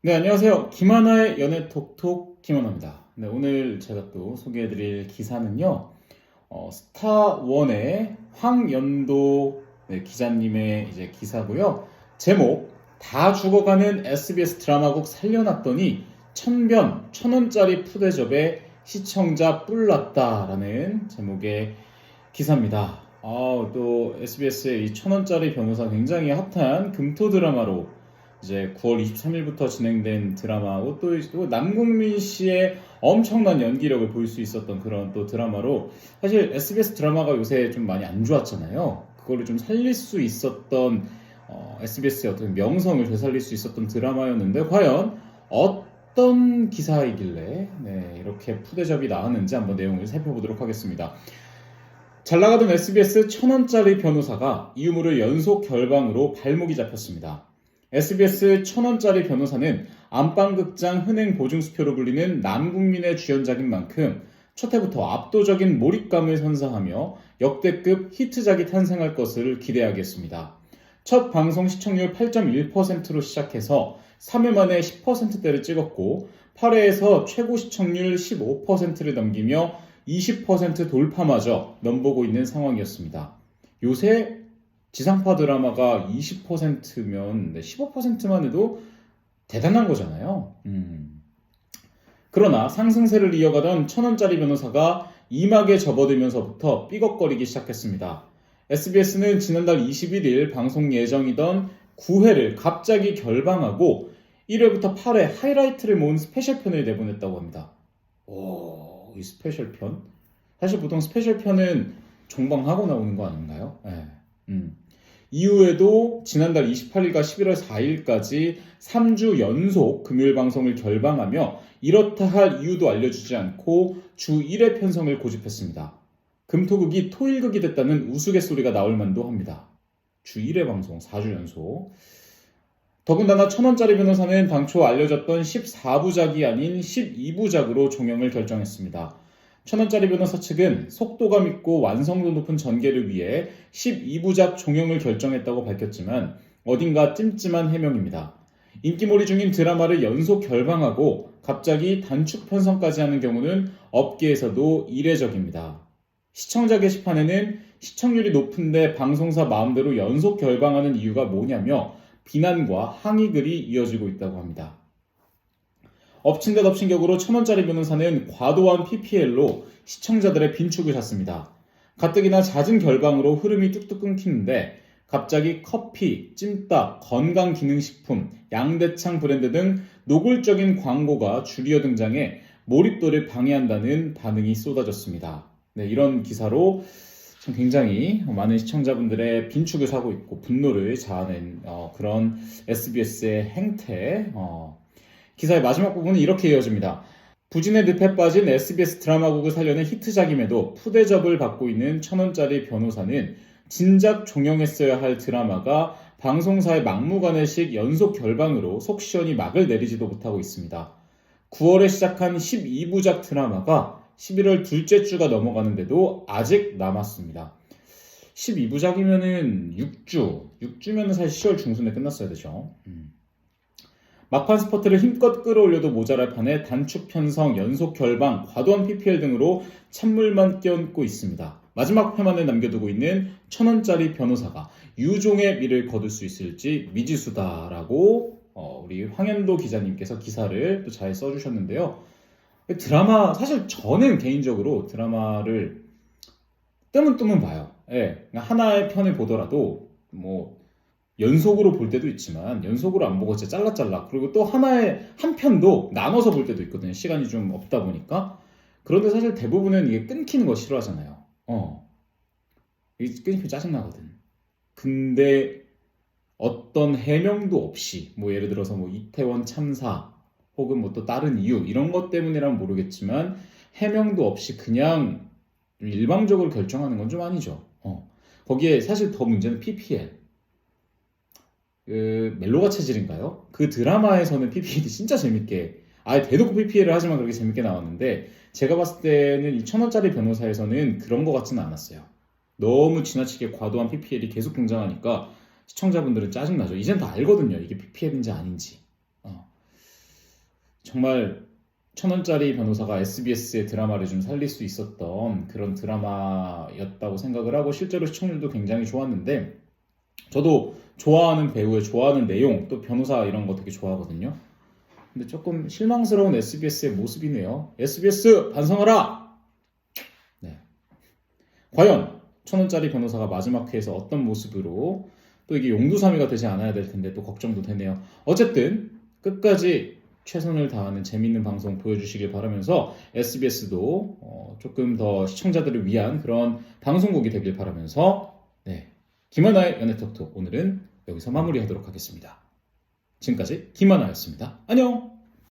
네, 안녕하세요. 김하나의 연애 톡톡 김하나입니다. 네, 오늘 제가 또 소개해드릴 기사는요, 어, 스타원의 황연도 네, 기자님의 이제 기사고요. 제목, 다 죽어가는 SBS 드라마국 살려놨더니 천변, 천원짜리 푸대접에 시청자 뿔났다라는 제목의 기사입니다. 아, 또 SBS의 이 천원짜리 변호사 굉장히 핫한 금토 드라마로 이제 9월 23일부터 진행된 드라마고 또, 또 남궁민 씨의 엄청난 연기력을 볼 수 있었던 그런 또 드라마로 사실 SBS 드라마가 요새 좀 많이 안 좋았잖아요. 그거를 좀 살릴 수 있었던 어, SBS의 어떤 명성을 되살릴 수 있었던 드라마였는데 과연 어떤 기사이길래 네, 이렇게 푸대접이 나왔는지 한번 내용을 살펴보도록 하겠습니다. 잘 나가던 SBS 천원짜리 변호사가 이유물을 연속 결방으로 발목이 잡혔습니다. SBS 천원짜리 변호사는 안방극장 흔행 보증수표로 불리는 남국민의 주연작인 만큼 첫 해부터 압도적인 몰입감을 선사하며 역대급 히트작이 탄생할 것을 기대하겠습니다. 첫 방송 시청률 8.1%로 시작해서 3회 만에 10%대를 찍었고 8회에서 최고 시청률 15%를 넘기며 20% 돌파마저 넘보고 있는 상황이었습니다. 요새 지상파 드라마가 20%면 15%만 해도 대단한 거잖아요. 음. 그러나 상승세를 이어가던 천원짜리 변호사가 이막에 접어들면서부터 삐걱거리기 시작했습니다. SBS는 지난달 21일 방송 예정이던 9회를 갑자기 결방하고 1회부터 8회 하이라이트를 모은 스페셜 편을 내보냈다고 합니다. 오, 이 스페셜 편? 사실 보통 스페셜 편은 종방하고 나오는 거 아닌가요? 네. 음. 이후에도 지난달 28일과 11월 4일까지 3주 연속 금요일 방송을 결방하며 이렇다 할 이유도 알려주지 않고 주 1회 편성을 고집했습니다. 금토극이 토일극이 됐다는 우스갯소리가 나올 만도 합니다. 주 1회 방송 4주 연속. 더군다나 천원짜리 변호사는 당초 알려졌던 14부작이 아닌 12부작으로 종영을 결정했습니다. 천원짜리 변호사 측은 속도감 있고 완성도 높은 전개를 위해 12부작 종영을 결정했다고 밝혔지만 어딘가 찜찜한 해명입니다. 인기몰이 중인 드라마를 연속 결방하고 갑자기 단축 편성까지 하는 경우는 업계에서도 이례적입니다. 시청자 게시판에는 시청률이 높은데 방송사 마음대로 연속 결방하는 이유가 뭐냐며 비난과 항의 글이 이어지고 있다고 합니다. 엎친 데 덮친 격으로 천원짜리 변호사는 과도한 PPL로 시청자들의 빈축을 샀습니다. 가뜩이나 잦은 결방으로 흐름이 뚝뚝 끊기는데 갑자기 커피, 찜닭, 건강기능식품, 양대창 브랜드 등 노골적인 광고가 줄이어 등장해 몰입도를 방해한다는 반응이 쏟아졌습니다. 네, 이런 기사로 참 굉장히 많은 시청자분들의 빈축을 사고 있고 분노를 자아낸 어, 그런 SBS의 행태 어, 기사의 마지막 부분은 이렇게 이어집니다. 부진의 늪에 빠진 SBS 드라마국을 살려낸 히트작임에도 푸대접을 받고 있는 천원짜리 변호사는 진작 종영했어야 할 드라마가 방송사의 막무가내식 연속 결방으로 속 시원히 막을 내리지도 못하고 있습니다. 9월에 시작한 12부작 드라마가 11월 둘째 주가 넘어가는데도 아직 남았습니다. 12부작이면은 6주, 6주면은 사실 10월 중순에 끝났어야 되죠. 음. 막판 스퍼트를 힘껏 끌어올려도 모자랄 판에 단축 편성, 연속 결방, 과도한 PPL 등으로 찬물만 끼얹고 있습니다. 마지막 회만을 남겨두고 있는 천원짜리 변호사가 유종의 미를 거둘 수 있을지 미지수다라고 어, 우리 황현도 기자님께서 기사를 또 잘 써주셨는데요. 드라마 사실 저는 개인적으로 드라마를 뜨문뜨문 봐요. 예, 하나의 편을 보더라도 뭐 연속으로 볼 때도 있지만 연속으로 안 보고 진짜 잘라 잘라 그리고 또 하나의 한 편도 나눠서 볼 때도 있거든요. 시간이 좀 없다 보니까 그런데 사실 대부분은 이게 끊기는 거 싫어하잖아요. 어, 이게 끊기면 짜증 나거든. 근데 어떤 해명도 없이 뭐 예를 들어서 뭐 이태원 참사 혹은 뭐 또 다른 이유 이런 것 때문이라면 모르겠지만 해명도 없이 그냥 일방적으로 결정하는 건 좀 아니죠. 어. 거기에 사실 더 문제는 PPL. 그 멜로가 체질인가요? 그 드라마에서는 PPL이 진짜 재밌게 아예 대놓고 PPL을 하지만 그렇게 재밌게 나왔는데 제가 봤을 때는 이 천원짜리 변호사에서는 그런 것 같지는 않았어요. 너무 지나치게 과도한 PPL이 계속 등장하니까 시청자분들은 짜증나죠. 이젠 다 알거든요. 이게 PPL인지 아닌지. 어. 정말 천 원짜리 변호사가 SBS의 드라마를 좀 살릴 수 있었던 그런 드라마였다고 생각을 하고 실제로 시청률도 굉장히 좋았는데 저도 좋아하는 배우의 좋아하는 내용 또 변호사 이런 거 되게 좋아하거든요. 근데 조금 실망스러운 SBS의 모습이네요. SBS 반성하라. 네. 과연 천 원짜리 변호사가 마지막 회에서 어떤 모습으로 또 이게 용두사미가 되지 않아야 될 텐데 또 걱정도 되네요. 어쨌든 끝까지 최선을 다하는 재밌는 방송 보여주시길 바라면서 SBS도 어, 조금 더 시청자들을 위한 그런 방송국이 되길 바라면서 네. 김하나의 연애 톡톡 오늘은 여기서 마무리하도록 하겠습니다. 지금까지 김하나였습니다. 안녕!